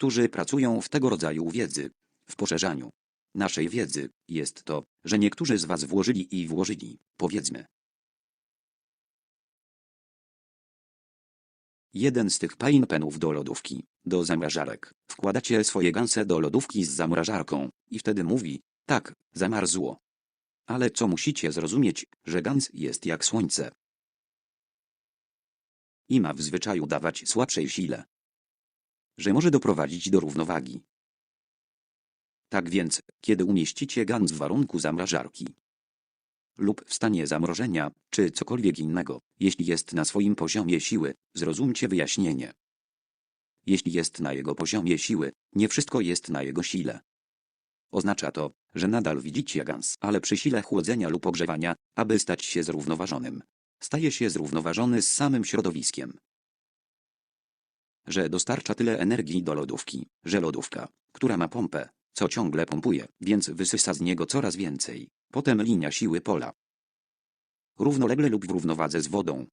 którzy pracują w tego rodzaju wiedzy, w poszerzaniu naszej wiedzy, jest to, że niektórzy z Was włożyli i włożyli, powiedzmy. Jeden z tych pain penów do lodówki, do zamrażarek. Wkładacie swoje ganse do lodówki z zamrażarką i wtedy mówi, tak, zamarzło. Ale co musicie zrozumieć, że gans jest jak słońce. I ma w zwyczaju dawać słabszej sile. Że może doprowadzić do równowagi. Tak więc, kiedy umieścicie gans w warunku zamrażarki lub w stanie zamrożenia, czy cokolwiek innego, jeśli jest na swoim poziomie siły, zrozumcie wyjaśnienie. Jeśli jest na jego poziomie siły, nie wszystko jest na jego sile. Oznacza to, że nadal widzicie gans, ale przy sile chłodzenia lub ogrzewania, aby stać się zrównoważonym. Staje się zrównoważony z samym środowiskiem. Że dostarcza tyle energii do lodówki, że lodówka, która ma pompę, co ciągle pompuje, więc wysysa z niego coraz więcej. Potem linia siły pola. Równolegle lub w równowadze z wodą.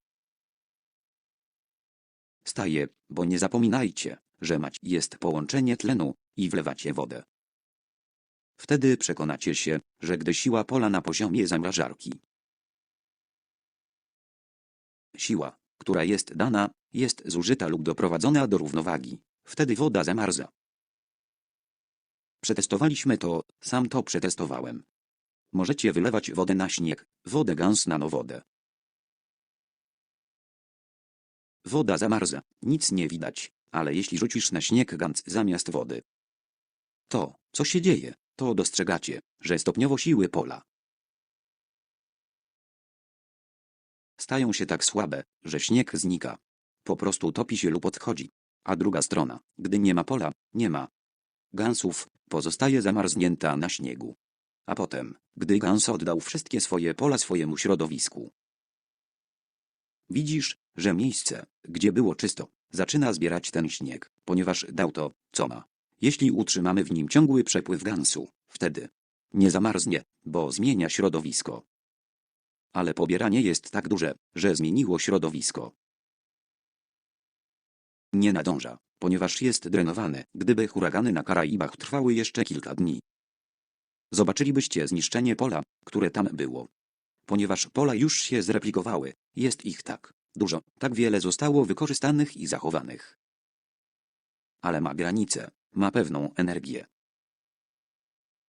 Staje, bo nie zapominajcie, że mać jest połączenie tlenu i wlewacie wodę. Wtedy przekonacie się, że gdy siła pola na poziomie zamrażarki. Siła, która jest dana, jest zużyta lub doprowadzona do równowagi. Wtedy woda zamarza. Przetestowaliśmy to, sam to przetestowałem. Możecie wylewać wodę na śnieg, wodę gans na wodę. Woda zamarza, nic nie widać, ale jeśli rzucisz na śnieg gans zamiast wody, to, co się dzieje, to dostrzegacie, że stopniowo siły pola stają się tak słabe, że śnieg znika. Po prostu topi się lub odchodzi. A druga strona, gdy nie ma pola, nie ma gansów, pozostaje zamarznięta na śniegu. A potem, gdy Gans oddał wszystkie swoje pola swojemu środowisku. Widzisz, że miejsce, gdzie było czysto, zaczyna zbierać ten śnieg, ponieważ dał to, co ma. Jeśli utrzymamy w nim ciągły przepływ gansu, wtedy nie zamarznie, bo zmienia środowisko. Ale pobieranie jest tak duże, że zmieniło środowisko. Nie nadąża, ponieważ jest drenowany. Gdyby huragany na Karaibach trwały jeszcze kilka dni, zobaczylibyście zniszczenie pola, które tam było. Ponieważ pola już się zreplikowały, jest ich tak dużo, tak wiele zostało wykorzystanych i zachowanych. Ale ma granice, ma pewną energię.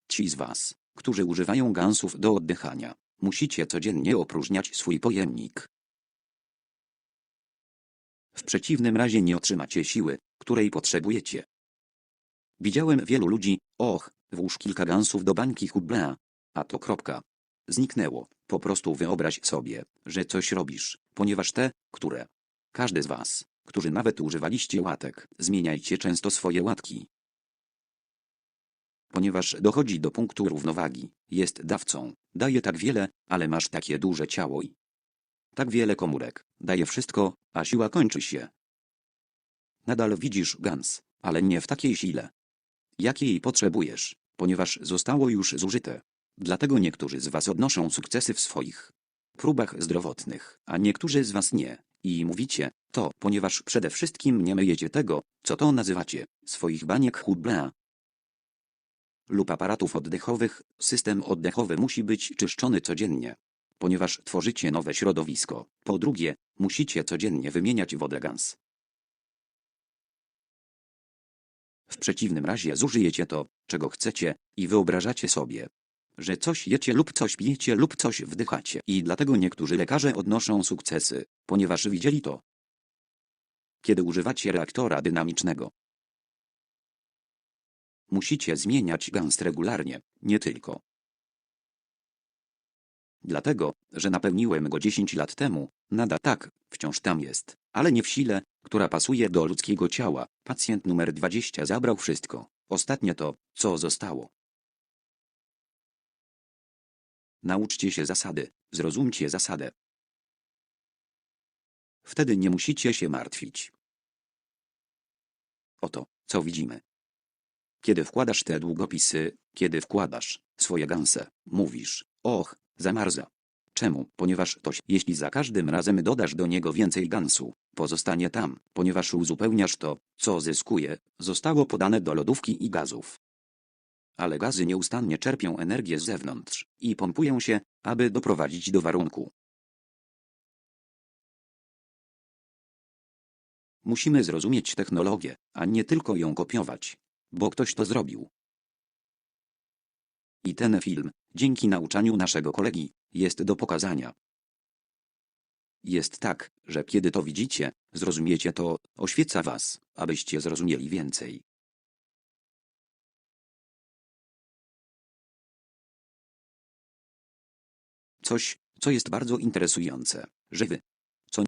Ci z Was, którzy używają gansów do oddychania, musicie codziennie opróżniać swój pojemnik. W przeciwnym razie nie otrzymacie siły, której potrzebujecie. Widziałem wielu ludzi, och, włóż kilka gansów do bańki Hublea, a to kropka. Zniknęło. Po prostu wyobraź sobie, że coś robisz, ponieważ te, które. Każdy z was, którzy nawet używaliście łatek, zmieniajcie często swoje łatki. Ponieważ dochodzi do punktu równowagi, jest dawcą, daje tak wiele, ale masz takie duże ciało i tak wiele komórek, daje wszystko, a siła kończy się. Nadal widzisz gans, ale nie w takiej sile, jakiej potrzebujesz, ponieważ zostało już zużyte. Dlatego niektórzy z Was odnoszą sukcesy w swoich próbach zdrowotnych, a niektórzy z Was nie. I mówicie to, ponieważ przede wszystkim nie myjecie tego, co to nazywacie, swoich baniek Hublea lub aparatów oddechowych, system oddechowy musi być czyszczony codziennie, ponieważ tworzycie nowe środowisko. Po drugie, musicie codziennie wymieniać wodę gans. W przeciwnym razie zużyjecie to, czego chcecie, i wyobrażacie sobie, że coś jecie lub coś pijecie lub coś wdychacie. I dlatego niektórzy lekarze odnoszą sukcesy, ponieważ widzieli to. Kiedy używacie reaktora dynamicznego, musicie zmieniać gans regularnie, nie tylko. Dlatego, że napełniłem go 10 lat temu, nadal tak, wciąż tam jest, ale nie w sile, która pasuje do ludzkiego ciała. Pacjent numer 20 zabrał wszystko. Ostatnie to, co zostało. Nauczcie się zasady, zrozumcie zasadę. Wtedy nie musicie się martwić. Oto, co widzimy. Kiedy wkładasz te długopisy, kiedy wkładasz swoje ganse, mówisz, och, zamarza. Czemu? Ponieważ to, jeśli za każdym razem dodasz do niego więcej gansu, pozostanie tam, ponieważ uzupełniasz to, co zyskuje, zostało podane do lodówki i gazów. Ale gazy nieustannie czerpią energię z zewnątrz i pompują się, aby doprowadzić do warunku. Musimy zrozumieć technologię, a nie tylko ją kopiować, bo ktoś to zrobił. I ten film, dzięki nauczaniu naszego kolegi, jest do pokazania. Jest tak, że kiedy to widzicie, zrozumiecie to, oświeca was, abyście zrozumieli więcej. Coś, co jest bardzo interesujące, że wy,